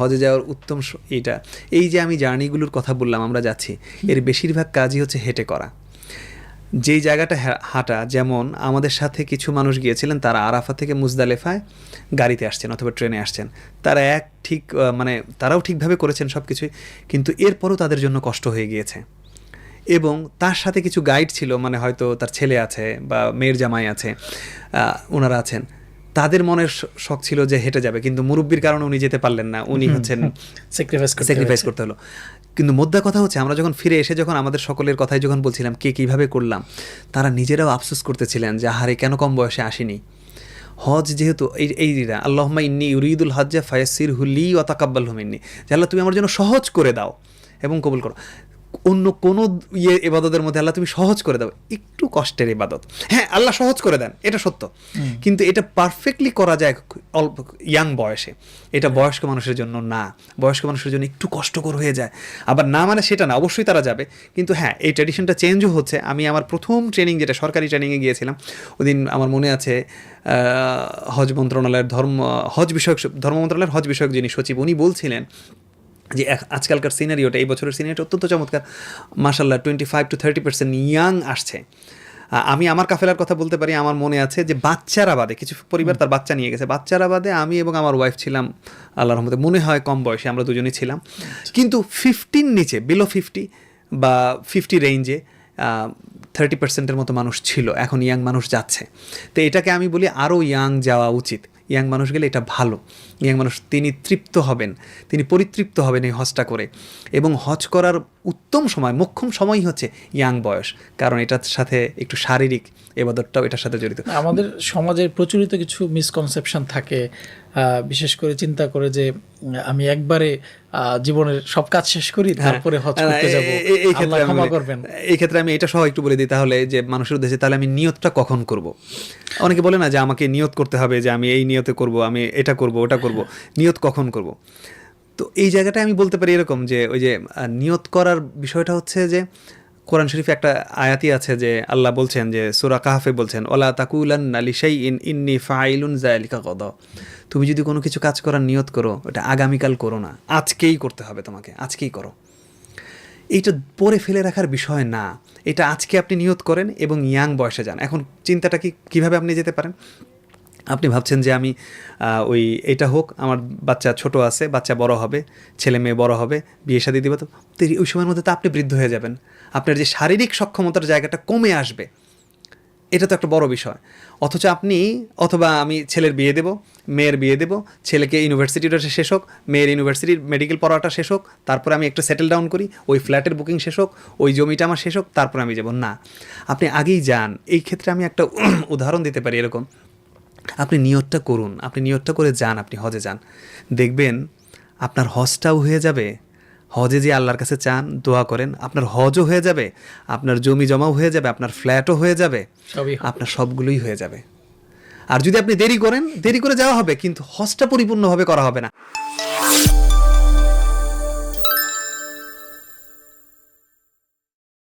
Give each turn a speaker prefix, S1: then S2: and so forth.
S1: হজে যাওয়ার উত্তম এটা। এই যে আমি জার্নিগুলোর কথা বললাম, আমরা যাচ্ছি, এর বেশিরভাগ কাজই হচ্ছে হেঁটে করা। যেই জায়গাটা হাঁটা, যেমন আমাদের সাথে কিছু মানুষ গিয়েছিলেন, তারা আরাফা থেকে মুজদালেফায় গাড়িতে আসছেন অথবা ট্রেনে আসছেন। তারা এক ঠিক মানে তারাও ঠিকভাবে করেছেন সব কিছুই কিন্তু এরপরও তাদের জন্য কষ্ট হয়ে গিয়েছে। এবং তার সাথে কিছু গাইড ছিল মানে হয়তো তার ছেলে আছে বা মেয়ের জামাই আছে ওনারা আছেন। তাদের মনের শখ ছিল যে হেঁটে যাবে কিন্তু মুরব্বীর কারণে উনি যেতে পারলেন না উনি হচ্ছেন
S2: স্যাক্রিফাইস করতে
S1: হলো। কিন্তু মোদ্দা কথা হচ্ছে আমরা যখন ফিরে এসে যখন আমাদের সকলের কথাই যখন বলছিলাম কে কীভাবে করলাম তারা নিজেরাও আফসোস করতেছিলেন যে আহারে কেন কম বয়সে আসেনি? হজ যেহেতু এই এই আল্লাহমা ইন্নি ইউরিদুল হজ্জা ফায়াসির হুলি ও তাকাব্বাল হুমিন্নি যে আল্লাহ তুমি আমার জন্য সহজ করে দাও এবং কবুল করো। অন্য কোনো ইয়ে এবাদতের মধ্যে আল্লাহ তুমি সহজ করে দাও। একটু কষ্টের ইবাদত। হ্যাঁ আল্লাহ সহজ করে দেন এটা সত্য। কিন্তু এটা পারফেক্টলি করা যায় অল্প ইয়াং বয়সে। এটা বয়স্ক মানুষের জন্য না। বয়স্ক মানুষের জন্য একটু কষ্টকর হয়ে যায়। আবার না মানে সেটা না অবশ্যই তারা যাবে। কিন্তু হ্যাঁ এই ট্র্যাডিশনটা চেঞ্জও হচ্ছে। আমি আমার প্রথম ট্রেনিং যেটা সরকারি ট্রেনিংয়ে গিয়েছিলাম ওদিন আমার মনে আছে হজ মন্ত্রণালয়ের ধর্ম হজ বিষয়ক ধর্ম মন্ত্রণালয়ের হজ বিষয়ক যিনি সচিব উনি বলছিলেন যে আজকালকার সিনারিওটা এই বছরের সিনারিটা অত্যন্ত চমৎকার। মাসাল্লাহ twenty five to thirty percent young আসছে আমি আমার কাফেলার কথা বলতে পারি আমার মনে আছে যে বাচ্চারা বাদে কিছু পরিবার তার বাচ্চা নিয়ে গেছে। বাচ্চারা বাদে আমি এবং আমার ওয়াইফ ছিলাম আল্লাহর রহমতে। মনে হয় কম বয়সে আমরা দুজনেই ছিলাম। কিন্তু ফিফটিন নিচে বিলো ফিফটি বা ফিফটি রেঞ্জে থার্টি পার্সেন্টের মতো মানুষ ছিল। এখন ইয়াং মানুষ যাচ্ছে। তো এটাকে আমি বলি আরও ইয়াং যাওয়া উচিত। ইয়াং মানুষ গেলে এটা ভালো। ইয়াং মানুষ, তিনি তৃপ্ত হবেন। তিনি পরিতৃপ্ত হবেন এই হজটা করে। এবং হজ করার উত্তম সময়, মোক্ষম সময়ই হচ্ছে ইয়াং বয়স। কারণ এটার সাথে একটু শারীরিক এবাদতটাও এটার সাথে জড়িত।
S2: আমাদের সমাজের প্রচলিত কিছু মিসকনসেপশন থাকে বিশেষ করে চিন্তা করে যে আমি একবারে জীবনের সব কাজ শেষ করি তারপরে হজ
S1: হ্যাঁ,
S2: করতে যাব।
S1: এই ক্ষেত্রে
S2: আল্লাহ
S1: আমি
S2: ক্ষমা করবেন।
S1: এই ক্ষেত্রে আমি এটা সহ একটু বলে দিই তাহলে যে মানুষের উদ্দেশ্যে তাহলে আমি নিয়তটা কখন করব? অনেকে বলে না যে আমাকে নিয়ত করতে হবে যে আমি এই নিয়তে করব আমি এটা করব ওটা করব। নিয়ত কখন করব? তো এই জায়গাটা আমি বলতে পারি এরকম যে ওই যে নিয়ত করার বিষয়টা হচ্ছে যে কোরআন শরীফে একটা আয়াতি আছে যে আল্লাহ বলছেন যে সুরা কাহাফে বলছেন ওলা তাকুলান নালিশাই ইন ইন্নি ফাইলুন জায়ালিকা কদ তুমি যদি কোনো কিছু কাজ করার নিয়ত করো, ওটা আগামীকাল করো না, আজকেই করতে হবে তোমাকে, আজকেই করো। এইটা পরে ফেলে রাখার বিষয় না, এটা আজকে আপনি নিয়ত করেন এবং ইয়াং বয়সে যান। এখন চিন্তাটা কি, কীভাবে আপনি যেতে পারেন? আপনি ভাবছেন যে আমি ওই এটা হোক, আমার বাচ্চা ছোট আছে, বাচ্চা বড় হবে, ছেলে মেয়ে বড় হবে, বিয়ে শাদি দিবে, তো ওই সময়ের মধ্যে তো আপনি বৃদ্ধ হয়ে যাবেন। আপনার যে শারীরিক সক্ষমতার জায়গাটা কমে আসবে, এটা তো একটা বড় বিষয়। অথচ আপনি, অথবা আমি ছেলের বিয়ে দেব, মেয়ের বিয়ে দেব, ছেলেকে ইউনিভার্সিটিটা শেষ হোক, মেয়ের ইউনিভার্সিটির মেডিকেল পড়াটা শেষ হোক, তারপরে আমি একটু সেটেল ডাউন করি, ওই ফ্ল্যাটের বুকিং শেষ হোক, ওই জমিটা আমার শেষ হোক, তারপরে আমি যাব। না, আপনি আগেই যান। এই ক্ষেত্রে আমি একটা উদাহরণ দিতে পারি এরকম। আপনি নিয়তটা করুন আপনি নিয়তটা করে যান আপনি হজে যান। দেখবেন আপনার হজটাও হয়ে যাবে হজে যে আল্লাহর কাছে চান দোয়া করেন আপনার হজও হয়ে যাবে আপনার জমি জমাও হয়ে যাবে আপনার ফ্ল্যাটও হয়ে যাবে আপনার সবগুলোই হয়ে যাবে। আর যদি আপনি দেরি করেন দেরি করে যাওয়া হবে কিন্তু হজটা পরিপূর্ণভাবে করা হবে না।